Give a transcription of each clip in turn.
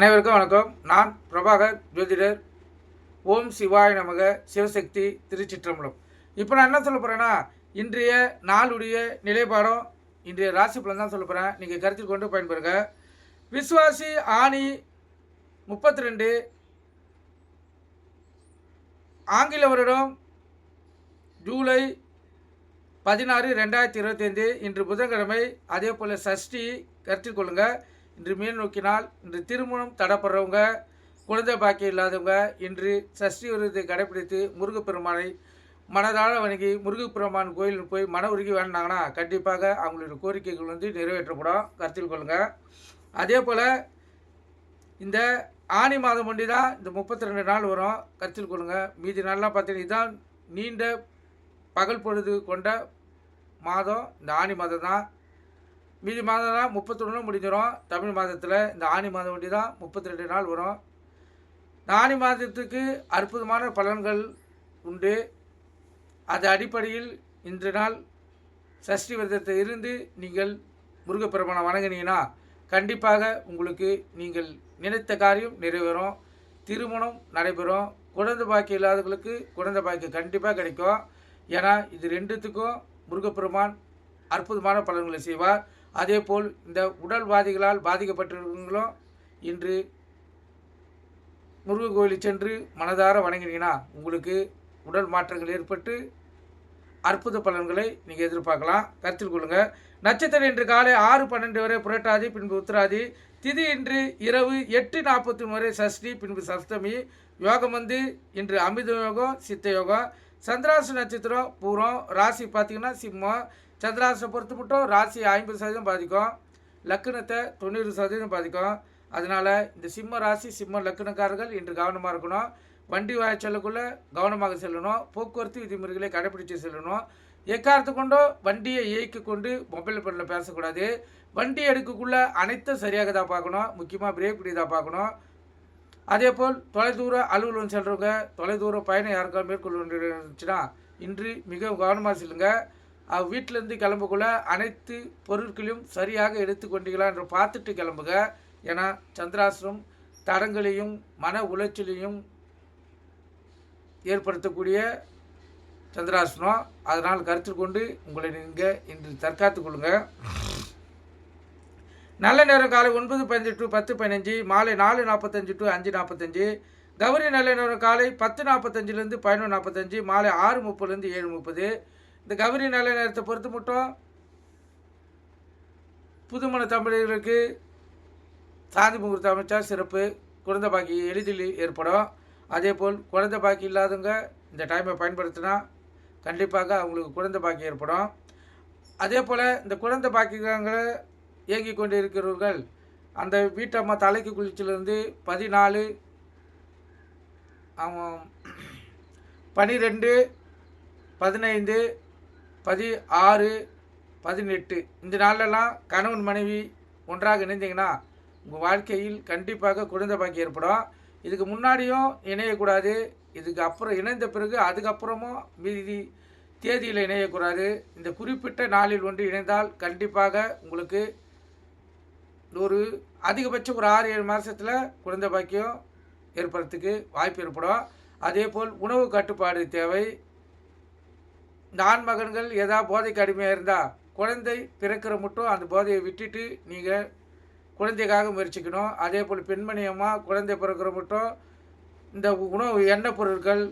அனைவருக்கும் வணக்கம். நான் பிரபாகர் ஜோதிடர். ஓம் சிவாய நமக. சிவசக்தி திருச்சிற்றம்பலம். இப்போ நான் என்ன சொல்ல போகிறேன்னா இன்றைய நாளுடைய நிலைப்பாடம் இன்றைய ராசி பலன் தான் சொல்ல போகிறேன் நீங்கள் கருத்தில் கொண்டு பயன்பெறுங்க. விஸ்வாசி ஆணி முப்பத்தி ரெண்டு ஆங்கில வருடம் ஜூலை பதினாறு ரெண்டாயிரத்தி இருபத்தைந்து. இன்று புதன்கிழமை அதே போல் சஷ்டி கருத்தில் கொள்ளுங்கள் இன்று மேல் நோக்கினால் இன்று திருமணம் தடப்படுறவங்க குழந்தை பாக்கியம் இல்லாதவங்க இன்று சஷ்டி விரதத்தை கடைப்பிடித்து முருகப்பெருமானை மனதார வணங்கி முருகப்பெருமான் கோயிலுக்கு போய் மன உருகி வேண்டாங்கன்னா கண்டிப்பாக அவங்களுடைய கோரிக்கைகள் வந்து நிறைவேற்றப்படும். கருத்தில் கொள்ளுங்கள் அதே போல் இந்த ஆனி மாதம் ஒண்டி தான் இந்த முப்பத்தி ரெண்டு நாள் வரும். கருத்தில் கொள்ளுங்கள் மீதி நாள்லாம் பார்த்தீங்கன்னா இதுதான் நீண்ட பகல் பொழுது கொண்ட மாதம். இந்த ஆனி மாதம் தான் மீதி மாதம்லாம் முப்பத்தொன்று முடிஞ்சிடும் தமிழ் மாதத்தில் இந்த ஆனி மாதம் வண்டி தான் முப்பத்தி ரெண்டு நாள் வரும். இந்த ஆனி மாதத்துக்கு அற்புதமான பலன்கள் உண்டு. அது அடிப்படையில் இன்று நாள் சஷ்டி விரதத்தை இருந்து நீங்கள் முருகப்பெருமானை வணங்கினீங்கன்னா கண்டிப்பாக உங்களுக்கு நீங்கள் நினைத்த காரியம் நிறைவேறும். திருமணம் நடைபெறும். குழந்தை பாக்கியம் இல்லாதவர்களுக்கு குழந்தை பாக்கியம் கண்டிப்பாக கிடைக்கும். ஏன்னா இது ரெண்டுத்துக்கும் முருகப்பெருமான் அற்புதமான பலன்களை செய்வார். அதேபோல் இந்த உடல்வாதிகளால் பாதிக்கப்பட்டிருக்கவங்களும் இன்று முருகன் கோயிலுக்கு சென்று மனதார வணங்கினீங்கன்னா உங்களுக்கு உடல் மாற்றங்கள் ஏற்பட்டு அற்புத பலன்களை நீங்கள் எதிர்பார்க்கலாம். கருத்தில் கொள்ளுங்கள் நட்சத்திரம் இன்று காலை ஆறு பன்னெண்டு வரை புரட்டாதி பின்பு உத்திராதி. திதி இன்று இரவு எட்டு நாற்பத்தி வரை சஷ்டி பின்பு சப்தமி. யோகம் வந்து இன்று அமிர்த யோகம் சித்த யோகம். சந்திராசு நட்சத்திரம் பூரம் ராசி பார்த்தீங்கன்னா சிம்மம். சந்திராசை பொறுத்து மட்டும் ராசி ஐம்பது சதவீதம் பாதிக்கும். லக்குனத்தை தொண்ணூறு சதவீதம் பாதிக்கும். அதனால் இந்த சிம்ம ராசி சிம்ம லக்கணக்காரர்கள் இன்று கவனமாக இருக்கணும். வண்டி வாய செல்லக்குள்ளே கவனமாக செல்லணும். போக்குவரத்து விதிமுறைகளை கடைபிடித்து செல்லணும். எக்காரத்து கொண்டோ வண்டியை இயக்கி கொண்டு மொபைல் ஃபோனில் பேசக்கூடாது. வண்டி எடுக்கக்குள்ளே அனைத்தும் சரியாக தான் பார்க்கணும். முக்கியமாக பிரேக் பிடி தான் பார்க்கணும். அதே போல் தொலைதூர அலுவலகம் செல்றவங்க தொலைதூர பயணம் யாருக்காக மேற்கொள்ள வேண்டியது இருந்துச்சுன்னா இன்று மிக கவனமாக செல்லுங்கள் வீட்டிலேருந்து கிளம்பக்குள்ள அனைத்து பொருட்களையும் சரியாக எடுத்துக்கொண்டீங்களா என்று பார்த்துட்டு கிளம்புக. ஏன்னா சந்திராசிரம் தடங்களையும் மன உளைச்சலையும் ஏற்படுத்தக்கூடிய சந்திராசனம் அதனால் கருத்தில் கொண்டு உங்களை நீங்கள் இன்று தற்காத்து கொள்ளுங்கள் நல்ல நேரம் காலை ஒன்பது பதினஞ்சு டு பத்து பதினஞ்சு மாலை நாலு நாற்பத்தஞ்சு டு அஞ்சு நாற்பத்தஞ்சு கௌரி நல்ல நேரம் காலை பத்து நாற்பத்தஞ்சிலேருந்து பதினொன்று நாற்பத்தஞ்சு மாலை ஆறு முப்பதுலேருந்து ஏழு முப்பது இந்த கௌரி நல்ல நேரத்தை பொறுத்து மட்டும் புதுமண தமிழர்களுக்கு சாதி முகூர்த்த அமைச்சா சிறப்பு. குழந்தை பாக்கி எளிதில் ஏற்படும். அதே போல் குழந்தை பாக்கி இல்லாதவங்க இந்த டைமை பயன்படுத்தினா கண்டிப்பாக அவங்களுக்கு குழந்தை பாக்கி ஏற்படும். அதே போல் இந்த குழந்தை பாக்கியங்களை இயங்கி கொண்டு இருக்கிறவர்கள் அந்த வீட்டம்மா தலைக்கு குளிச்சிலிருந்து பதினாலு அவன் பனிரெண்டு பதினைந்து பதி ஆறு பதினெட்டு. இந்த நாள்லலாம் கணவன் மனைவி ஒன்றாக இணைந்தீங்கன்னா உங்கள் வாழ்க்கையில் கண்டிப்பாக குழந்தை பாக்கி ஏற்படும். இதுக்கு முன்னாடியும் இணையக்கூடாது. இதுக்கு அப்புறம் இணைந்த பிறகு அதுக்கப்புறமும் மீதி தேதியில் இணையக்கூடாது. இந்த குறிப்பிட்ட நாளில் ஒன்று இணைந்தால் கண்டிப்பாக உங்களுக்கு ஒரு அதிகபட்சம் ஒரு ஆறு ஏழு மாதத்தில் குழந்தை பாக்கியம் ஏற்படுறதுக்கு வாய்ப்பு ஏற்படும். அதே போல் உணவு கட்டுப்பாடு தேவை. இந்த ஆண் மகன்கள் ஏதாவது போதைக்கு அடிமையாக இருந்தால் குழந்தை பிறக்கிற மட்டும் அந்த போதையை விட்டுட்டு நீங்கள் குழந்தைக்காக முயற்சிக்கணும். அதே போல் பெண்மணியமாக குழந்தை பிறக்கிற மட்டும் இந்த உணவு எண்ணெய் பொருட்கள்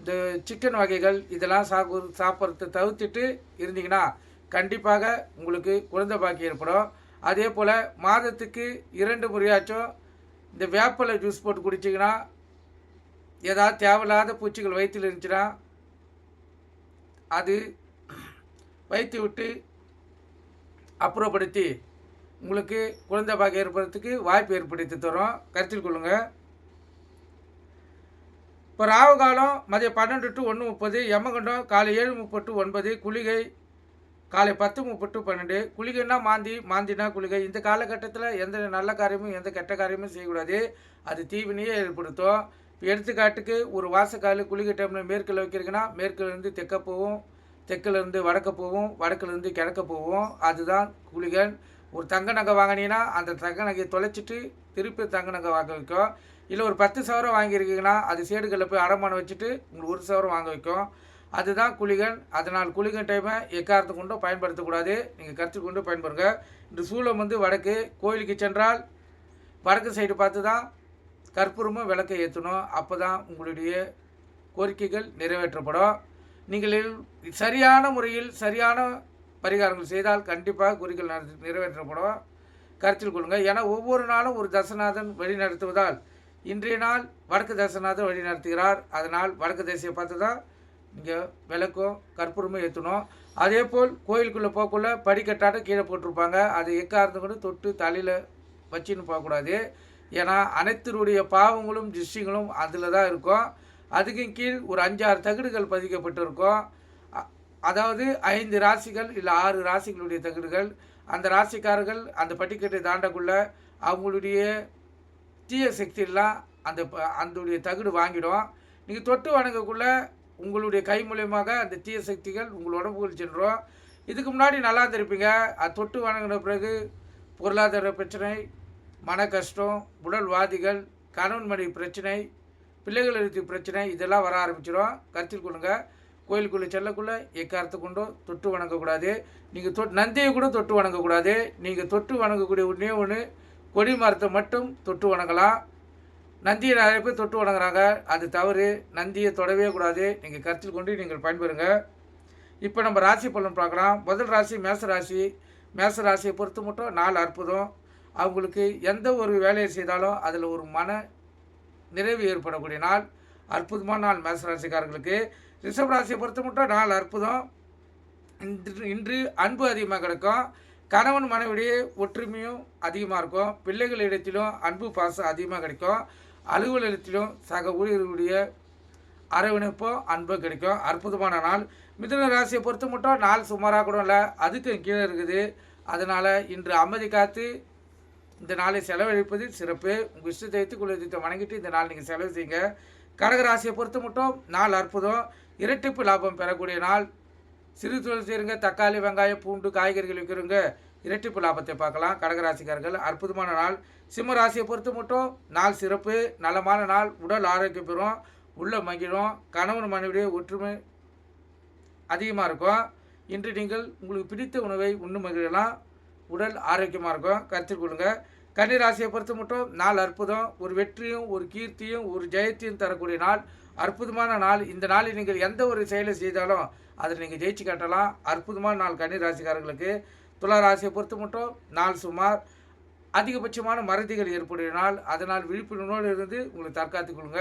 இந்த சிக்கன் வகைகள் இதெல்லாம் சாப்பு சாப்பிட்றத தவிர்த்துட்டு இருந்தீங்கன்னா கண்டிப்பாக உங்களுக்கு குழந்தை பாக்கி ஏற்படும். அதே போல் மாதத்துக்கு இரண்டு முறையாச்சும் இந்த வேப்பலை ஜூஸ் போட்டு குடிச்சிங்கன்னா ஏதாவது தேவையில்லாத பூச்சிகள் வயிற்றில் இருந்துச்சுன்னா அது வைத்து விட்டு அப்புறப்படுத்தி உங்களுக்கு குழந்தை பாக்கியம் ஏற்படுறதுக்கு வாய்ப்பு ஏற்படுத்தி தரும். கருத்தில் கொள்ளுங்கள் இப்போ ராகு காலம் மதியம் பன்னெண்டு டு ஒன்று முப்பது யமகண்டம் காலை ஏழு முப்பது டு ஒன்பது குளிகை காலை பத்து முப்பது டு பன்னெண்டு. குளிகைன்னா மாந்தி மாந்தினா குளிகை. இந்த காலகட்டத்தில் எந்த நல்ல காரியமும் எந்த கெட்ட காரியமும் செய்யக்கூடாது. அது தீவினையே ஏற்படுத்தும். எடுத்துக்காட்டுக்கு ஒரு வாசக்கால் குளிகை டைமில் மேற்கில் வைக்கிறீங்கன்னா மேற்கிலிருந்து தெற்க போகும் தெற்குலேருந்து வடக்க போகும் வடக்குலேருந்து கிழக்க போகும். அதுதான் குளிகன் ஒரு தங்க நகை வாங்கினீங்கன்னா அந்த தங்க நகையை தொலைச்சிட்டு திருப்பி தங்க நகை வாங்க வைக்கும். இல்லை ஒரு பத்து சவரம் வாங்கியிருக்கீங்கன்னா அது சேடுகளில் போய் அடமானம் வச்சுட்டு உங்களுக்கு ஒரு சவரம் வாங்க வைக்கும். அதுதான் குளிகன் அதனால் குளிகன் டைமை எக்காரத்தை கொண்டும் பயன்படுத்தக்கூடாது. நீங்கள் கருத்து கொண்டு பயன்படுங்க. இந்த சூளம் வந்து வடக்கு. கோயிலுக்கு சென்றால் வடக்கு சைடு பார்த்து தான் கற்பூரமும் விளக்கை ஏற்றணும். அப்போ தான் உங்களுடைய கோரிக்கைகள் நிறைவேற்றப்படும். நீங்கள் சரியான முறையில் சரியான பரிகாரங்கள் செய்தால் கண்டிப்பாக குறிகள் நிறைவேற்றப்படும். கருத்தில் கொள்ளுங்கள் ஏன்னா ஒவ்வொரு நாளும் ஒரு தசநாதன் வழி நடத்துவதால் இன்றைய நாள் வடக்கு தசநாதன் வழி நடத்துகிறார் அதனால் வடக்கு தேசியை பார்த்து தான் நீங்கள் விளக்கும் கற்பூரமும் ஏற்றணும். அதே போல் கோயிலுக்குள்ளே போகக்குள்ளே படிக்கட்டாட்டம் கீழே போட்டிருப்பாங்க. அது எக்காரந்து கூட தொட்டு தலையில் வச்சுன்னு போகக்கூடாது. ஏன்னா அனைத்தருடைய பாவங்களும் திருஷ்டிகளும் அதில் தான் இருக்கும். அதுக்கும் கீழ் ஒரு அஞ்சாறு தகடுகள் பதிக்கப்பட்டிருக்கும். அதாவது ஐந்து ராசிகள் இல்லை ஆறு ராசிகளுடைய தகடுகள். அந்த ராசிக்காரர்கள் அந்த பட்டிக்கட்டை தாண்டக்குள்ள அவங்களுடைய தீய சக்தியெல்லாம் அந்த ப- அதனுடைய தகுடு வாங்கிடும். நீங்கள் தொட்டு வணங்கக்குள்ளே உங்களுடைய கை மூலியமாக அந்த தீய சக்திகள் உங்கள் உடம்புக்குள் சென்றோம். இதுக்கு முன்னாடி நல்லா இருந்திருப்பீங்க. அது தொட்டு வணங்கின பிறகு பொருளாதார பிரச்சனை மன கஷ்டம் உடல்வாதிகள் கணவன் மனைவி பிரச்சனை பிள்ளைகள் எழுத்து பிரச்சனை இதெல்லாம் வர ஆரம்பிச்சிடும் கருத்தில் கொள்ளுங்க. கோயிலுக்குள்ளே செல்லக்குள்ளே எக்காரத்து கொண்டும் தொட்டு வணங்கக்கூடாது. நீங்கள் தொ நந்தியை கூட தொட்டு வணங்கக்கூடாது. நீங்கள் தொட்டு வணங்கக்கூடிய ஒன்றே ஒன்று கொடி மரத்தை மட்டும் தொட்டு வணங்கலாம். நந்தியை நிறைய பேர் தொட்டு வணங்குறாங்க. அது தவறு. நந்தியை தொடவே கூடாது. நீங்கள் கருத்தில் கொண்டு நீங்கள் பயன்பெறுங்க. இப்போ நம்ம ராசி பலன் பார்க்கலாம். முதல் ராசி மேச ராசி மேச ராசியை பொறுத்து மட்டும் நாலு அற்புதம். அவங்களுக்கு எந்த ஒரு வேலையை செய்தாலும் அதில் ஒரு மன நிறைவு ஏற்படக்கூடிய நாள் அற்புதமான நாள் மேச ரிஷபராசியை ராசியை பொறுத்த மட்டும் நாள் அற்புதம். இன்று இன்று அன்பு அதிகமாக கிடைக்கும். கணவன் மனைவிடையே ஒற்றுமையும் அதிகமாக இருக்கும். பிள்ளைகளிடத்திலும் அன்பு பாசம் அதிகமாக கிடைக்கும். அலுவலகத்திலும் சக ஊழியர்களுடைய அரவணைப்பும் அன்பும் கிடைக்கும். அற்புதமான நாள். மிதுன ராசியை பொறுத்த மட்டும் நாள் சுமாராக கூட இல்லை அதுக்கும் கீழே இருக்குது. அதனால் இன்று அமைதி காத்து இந்த நாளை செலவழிப்பது சிறப்பு. உங்கள் இஷ்ட தெய்வத்து குலதெய்வத்தை வணங்கிட்டு இந்த நாள் நீங்கள் செலவு செய்யுங்க. கடகராசியை பொறுத்த மட்டும் நாள் அற்புதம். இரட்டிப்பு லாபம் பெறக்கூடிய நாள். சிறு தொழில் செய்யுங்க. தக்காளி வெங்காயம் பூண்டு காய்கறிகள் விற்கிறவங்க இரட்டிப்பு லாபத்தை பார்க்கலாம். கடகராசிக்காரர்கள் அற்புதமான நாள். சிம்ம ராசியை பொறுத்த மட்டும் நாள் சிறப்பு. நலமான நாள். உடல் ஆரோக்கியம் பெறும். உள்ள மகிழும். கணவன் மனைவிடைய ஒற்றுமை அதிகமாக இருக்கும். இன்று நீங்கள் உங்களுக்கு பிடித்த உணவை உண்ணு மகிழலாம் உடல் ஆரோக்கியமாக இருக்கும். கருத்தில் கொள்ளுங்க. கன்னிராசியை பொறுத்த மட்டும் நாள் அற்புதம். ஒரு வெற்றியும் ஒரு கீர்த்தியும் ஒரு ஜெயத்தையும் தரக்கூடிய நாள். அற்புதமான நாள். இந்த நாளில் நீங்கள் எந்த ஒரு செயலை செய்தாலும் அதில் நீங்கள் ஜெயிச்சு காட்டலாம். அற்புதமான நாள் கன்னிராசிக்காரர்களுக்கு துலா ராசியை பொறுத்த மட்டும் நாள் சுமார். அதிகபட்சமான மறதிகள் ஏற்படுகிற நாள். அதனால் விழிப்புணர்வோடு இருந்து உங்களை தற்காத்துக் கொள்ளுங்க.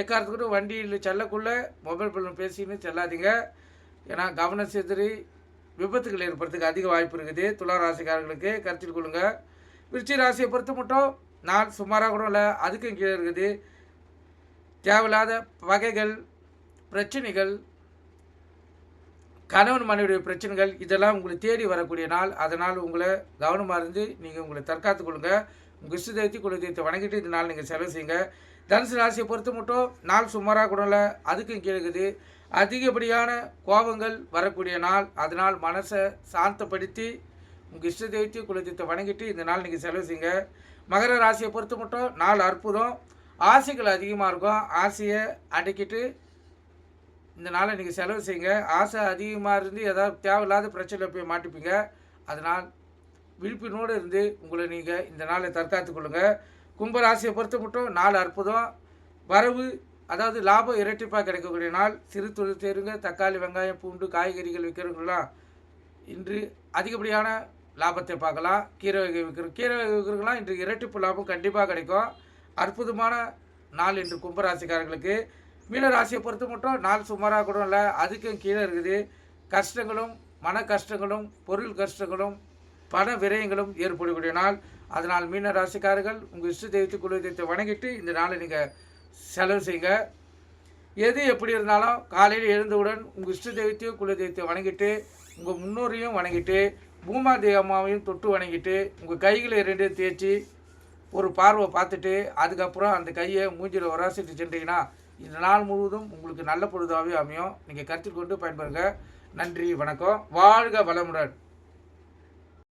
எக்காரத்துக்கிட்ட வண்டியில் செல்லக்குள்ளே மொபைல் ஃபோன் பேசின்னு செல்லாதீங்க. ஏன்னா கவனம் சிதறி விபத்துகள் ஏற்படுறதுக்கு அதிக வாய்ப்பு இருக்குது. துலா ராசிக்காரர்களுக்கு கருத்தில் கொள்ளுங்க. விருச்சி ராசியை பொறுத்த மட்டும் நாள் சுமாராக கூட இல்லை அதுக்கும் கீழே இருக்குது. தேவையில்லாத வகைகள் பிரச்சனைகள் கணவன் மனைவியுடைய பிரச்சனைகள் இதெல்லாம் உங்களை தேடி வரக்கூடிய நாள். அதனால் உங்களை கவனமாக இருந்து நீங்கள் உங்களை தற்காத்துக் கொள்ளுங்க. உங்கள் இஷ்ட தெய்வத்தை குல தெய்வத்தை வணங்கிட்டு இந்த நாள் நீங்கள் செலவு செய்யுங்க. தனுசு ராசியை பொறுத்த மட்டும் நாள் சுமாராக கூட இல்லை அதுக்கும் கீழே இருக்குது. அதிகப்படியான கோபங்கள் வரக்கூடிய நாள். அதனால் மனசை சாந்தப்படுத்தி உங்கள் இஷ்ட தெய்வத்தை குலதெய்வத்தை வணங்கிட்டு இந்த நாள் நீங்கள் செலவு செய்யுங்க. மகர ராசியை பொறுத்த மட்டும் நாள் அற்புதம். ஆசைகள் அதிகமாக இருக்கும். ஆசையை அடக்கிட்டு இந்த நாளை நீங்கள் செலவு செய்யுங்க. ஆசை அதிகமாக இருந்து ஏதாவது தேவையில்லாத பிரச்சனையில் போய் மாட்டிப்பீங்க. அதனால் விழிப்பினோடு இருந்து உங்களை நீங்கள் இந்த நாளை தற்காத்துக் கொள்ளுங்கள் கும்பராசியை பொறுத்த மட்டும் நாலு அற்புதம். வரவு அதாவது லாபம் இரட்டிப்பாக கிடைக்கக்கூடிய நாள் சிறு தொழில் தேருங்க தக்காளி வெங்காயம் பூண்டு காய்கறிகள் விற்கிறவங்களாம் இன்று அதிகப்படியான லாபத்தை பார்க்கலாம். கீரை வகை விற்கிற கீரை வகை விற்கிறவங்களாம் இன்று இரட்டிப்பு லாபம் கண்டிப்பாக கிடைக்கும். அற்புதமான நாள் இன்று கும்பராசிக்காரர்களுக்கு. மீனராசியை பொறுத்த மட்டும் நாள் சுமாராக கூட இல்லை அதுக்கும் கீழே இருக்குது. கஷ்டங்களும் மன கஷ்டங்களும் பொருள் கஷ்டங்களும் பண விரயங்களும் ஏற்படக்கூடிய நாள். அதனால் மீன ராசிக்காரர்கள் உங்கள் இஷ்ட தெய்வத்தை குல தெய்வத்தை வணங்கிட்டு இந்த நாளை நீங்கள் செலவு செய்யுங்க. எது எப்படி இருந்தாலும் காலையில் எழுந்தவுடன் உங்கள் இஷ்ட தெய்வத்தையும் குல தெய்வத்தையும் வணங்கிட்டு உங்கள் முன்னோரையும் வணங்கிட்டு பூமா தேவமாவையும் தொட்டு வணங்கிட்டு உங்கள் கைகளை ரெண்டையும் தேய்ச்சி ஒரு பார்வை பார்த்துட்டு அதுக்கப்புறம் அந்த கையை மூஞ்சில் உராசிட்டு சென்றீங்கன்னா இந்த நாள் முழுவதும் உங்களுக்கு நல்ல பொழுதாகவே அமையும். நீங்கள் கருத்தில் கொண்டு பயன்பெறுங்க. நன்றி வணக்கம். வாழ்க வளமுடன்.